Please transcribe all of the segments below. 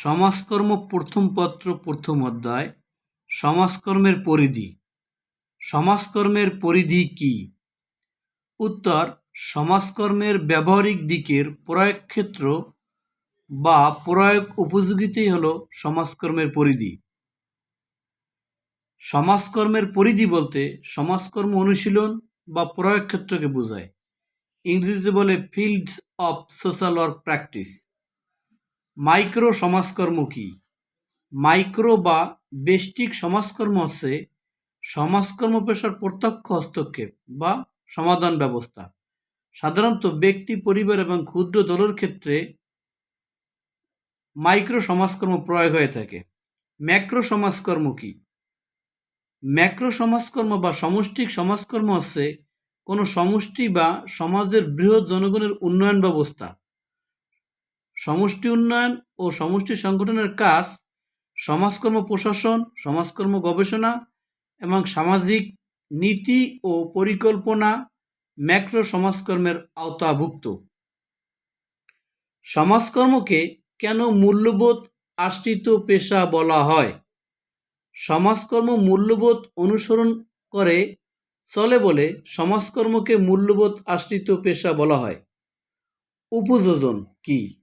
সমাজকর্ম প্রথম পত্র, প্রথম অধ্যায়, সমাজকর্মের পরিধি। সমাজকর্মের পরিধি কি? উত্তর, সমাজকর্মের ব্যবহারিক দিকের প্রয়োগক্ষেত্র বা প্রয়োগ উপযোগিতাই হল সমাজকর্মের পরিধি। সমাজকর্মের পরিধি বলতে সমাজকর্ম অনুশীলন বা প্রয়োগ ক্ষেত্রকে বোঝায়। ইংরেজিতে বলে fields of social work practice micro সমাজকর্ম কি? মাইক্রো বা বেষ্টিক সমাজকর্ম হচ্ছে সমাজকর্ম পেশার প্রত্যক্ষ হস্তক্ষেপ বা সমাধান ব্যবস্থা। সাধারণত ব্যক্তি, পরিবার এবং ক্ষুদ্র দলের ক্ষেত্রে মাইক্রো সমাজকর্ম প্রয়োগ হয়ে থাকে। ম্যাক্রো সমাজকর্ম কি? ম্যাক্রো সমাজকর্ম বা সমষ্টিক সমাজকর্ম হচ্ছে কোনো সমষ্টি বা সমাজের বৃহৎ জনগণের উন্নয়ন ব্যবস্থা। সমষ্টি উন্নয়ন ও সমষ্টি সংগঠনের কাজ সমাজকর্ম প্রশাসন, সমাজকর্ম গবেষণা এবং সামাজিক নীতি ও পরিকল্পনা ম্যাক্রো সমাজকর্মের আওতাভুক্ত। সমাজকর্মকে কেন মূল্যবোধ আশ্রিত পেশা বলা হয়? সমাজকর্ম মূল্যবোধ অনুসরণ করে চলে বলে সমাজকর্মকে মূল্যবোধ আশ্রিত পেশা বলা হয়। উপযোজন কি?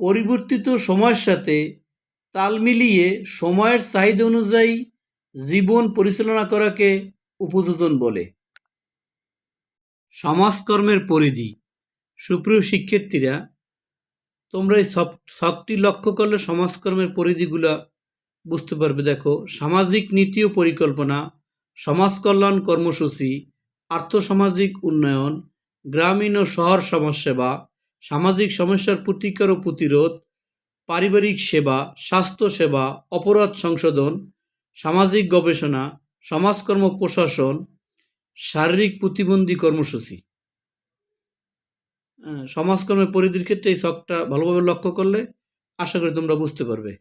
পরিবর্তিত সময়ের সাথে তাল মিলিয়ে সময়ের চাহিদা অনুযায়ী জীবন পরিচালনা করাকে উপযোজন বলে। সমাজকর্মের পরিধি। সুপ্রিয় শিক্ষার্থীরা, তোমরা এই সব ছকটি লক্ষ্য করলে সমাজকর্মের পরিধিগুলা বুঝতে পারবে। দেখো, সামাজিক নীতি ও পরিকল্পনা সমাজ কল্যাণ কর্মসূচি, আর্থসামাজিক উন্নয়ন, গ্রামীণ ও শহর সমাজসেবা সামাজিক সমস্যার প্রতিকার ও প্রতিরোধ, পারিবারিক সেবা স্বাস্থ্যসেবা অপরাধ সংশোধন, সামাজিক গবেষণা, সমাজকর্ম প্রশাসন, শারীরিক প্রতিবন্ধী কর্মসূচি। সমাজকর্মের পরিধির ক্ষেত্রে এই শখটা ভালোভাবে লক্ষ্য করলে আশা করি তোমরা বুঝতে পারবে।